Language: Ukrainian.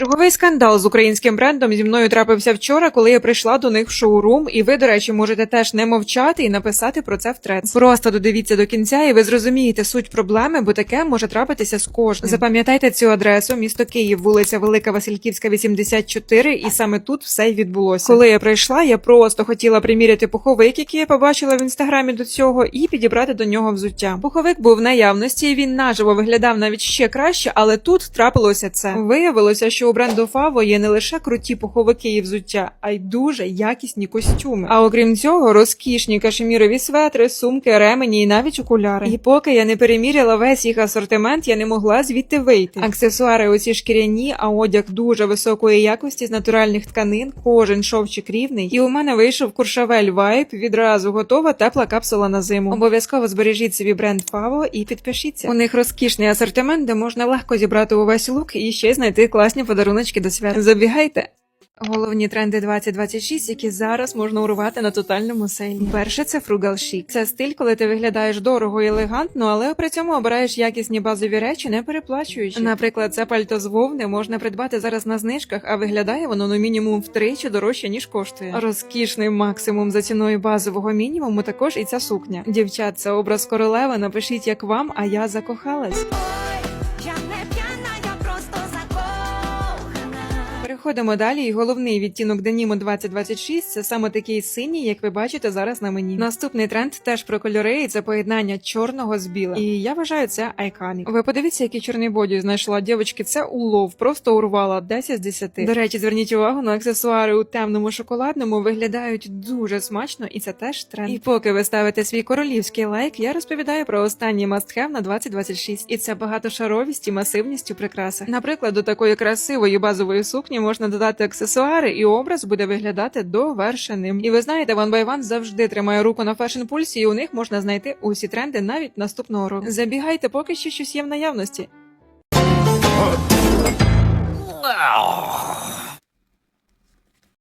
Черговий скандал з українським брендом зі мною трапився вчора, коли я прийшла до них в шоурум. І ви, до речі, можете теж не мовчати і написати про це в трец. Просто додивіться до кінця, і ви зрозумієте суть проблеми, бо таке може трапитися з кожним. Запам'ятайте цю адресу, місто Київ, вулиця Велика Васильківська, 84, і саме тут все й відбулося. Коли я прийшла, я просто хотіла приміряти пуховик, який я побачила в інстаграмі до цього, і підібрати до нього взуття. Пуховик був в наявності, і він наживо виглядав навіть ще краще, але тут трапилося це. Виявилося, що у бренду Фаво є не лише круті пуховики і взуття, а й дуже якісні костюми. А окрім цього, розкішні кашемірові светри, сумки, ремені і навіть окуляри. І поки я не переміряла весь їх асортимент, я не могла звідти вийти. Аксесуари оці шкіряні, а одяг дуже високої якості з натуральних тканин, кожен шовчик рівний. І у мене вийшов куршавель вайп, відразу готова тепла капсула на зиму. Обов'язково збережіть собі бренд Фаво і підпишіться. У них розкішний асортимент, де можна легко зібрати увесь лук і ще знайти класні подаруночки до свят. Забігайте. Головні тренди 2026, які зараз можна урвати на тотальному сейлі. Перше це frugal chic. Це стиль, коли ти виглядаєш дорого і елегантно, але при цьому обираєш якісні базові речі, не переплачуючи. Наприклад, це пальто з вовни можна придбати зараз на знижках, а виглядає воно ну мінімум втричі дорожче ніж коштує. Розкішний максимум за ціною базового мінімуму. Також і ця сукня. Дівчат, це образ королеви. Напишіть як вам, а я закохалась. Переходимо далі, і головний відтінок деніму 2026 – це саме такий синій, як ви бачите зараз на мені. Наступний тренд теж про кольори, і це поєднання чорного з білим. І я вважаю це айканік. Ви подивіться, який чорний боді знайшла дівчатки. Це улов, просто урвала 10 з 10. До речі, зверніть увагу на аксесуари у темному шоколадному виглядають дуже смачно, і це теж тренд. І поки ви ставите свій королівський лайк, я розповідаю про останній мастхев на 2026. І це багатошаровість і масивність у прикрасах. Наприклад, до такої красивої базової сукні можна додати аксесуари, і образ буде виглядати довершеним. І ви знаєте, One by One завжди тримає руку на фешн пульсі, і у них можна знайти усі тренди навіть наступного року. Забігайте, поки що щось є в наявності.